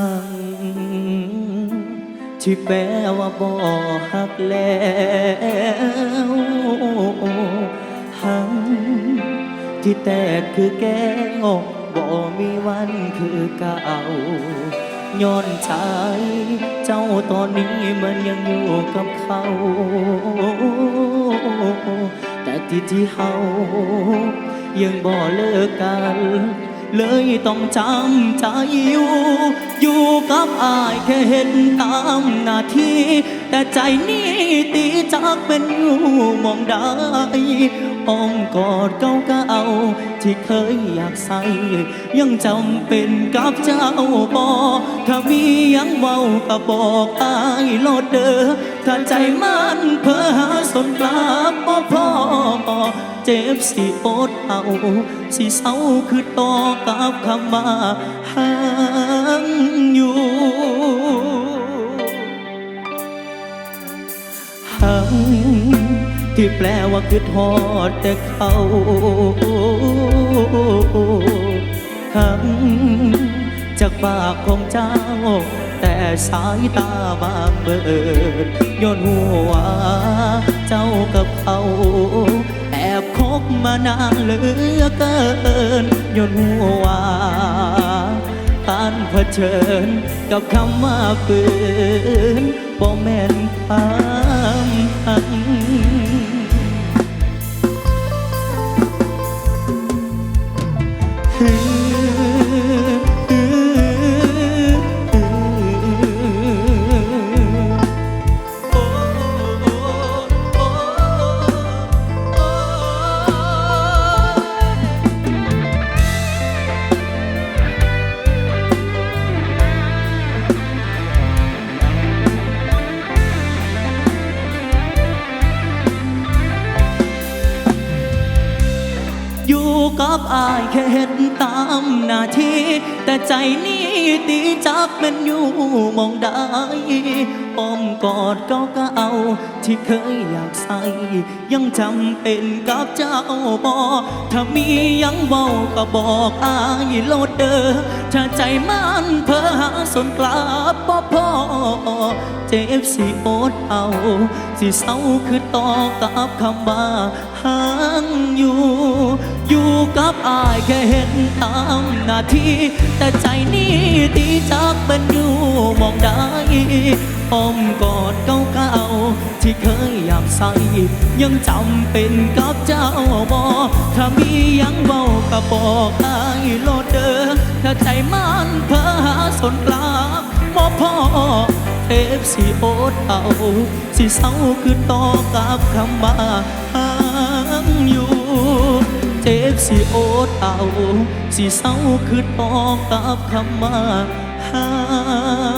ังที่แปลว่าบ่หักแล้วหังที่แตกคือแก้วบ่มีวันคือเก่าย้อนใจเจ้าตอนนี้มันยังอยู่กับเขา แต่ที่ที่เฮายังบ่เลิกกัน เลยต้องจำใจอยู่ อยู่กับอายแค่เห็นตามหน้าที่แต่ใจนี้ตีจากเป็นอยู่มองได้อ้อมกอดเก่าก็เอา ที่เคยอยากใส่ ยังจำเป็นกับเจ้าบอถ้ามียังเว้าก็บอกอายโลดเด้อถ้าใจมันเพ้อหาสนกลับบ่พอเจ็บสิอดาสิเศร้าคือต่อกับคำว่าหังอยู่หังที่แปลว่าคือทอดแต่เขาหังจากปากของเจ้า แต่สายตาบางเบิดย้อนหัวาเจ้ากับเขา กมานานเหลือเกินย้อนหัวากานเผชิญกับคำว่าปืนบ่แม่นความหังอยู่ กับอายแค่เห็นตามหน้าที่ แต่ใจนี้ตีจักมันอยู่มองได้อ้อมกอดเก็ก็เอา ที่เคยอยากใส่ ยังจำเป็นกับเจ้าบอถ้ามียังเบาก็บอกอายโลดเด้อถ้าใจมันเพ้อหา สนกลับบ่พอเจ็บสิอดเอา สิเศร้าคือตอกับคำว่าห่างอยู่ อยู่กับอายแค่เห็นตามหน้าที่แต่ใจนี้ตีจากเป็นอยู่มองได้อ้อมกอดเก่าๆที่เคยอยากใส่ยังจำเป็นกับเจ้าบอถ้ามียังเบาก็บอกอายโลดเด้อถ้าใจมันเพ้อ สนกลาบมอพ่อเทพสีโอดเอาสีเศร้าคือต่อกับคำว่าห่างอยู่เทพสีโอดเอาสีเศร้าคือต่อกับคำว่าห่าง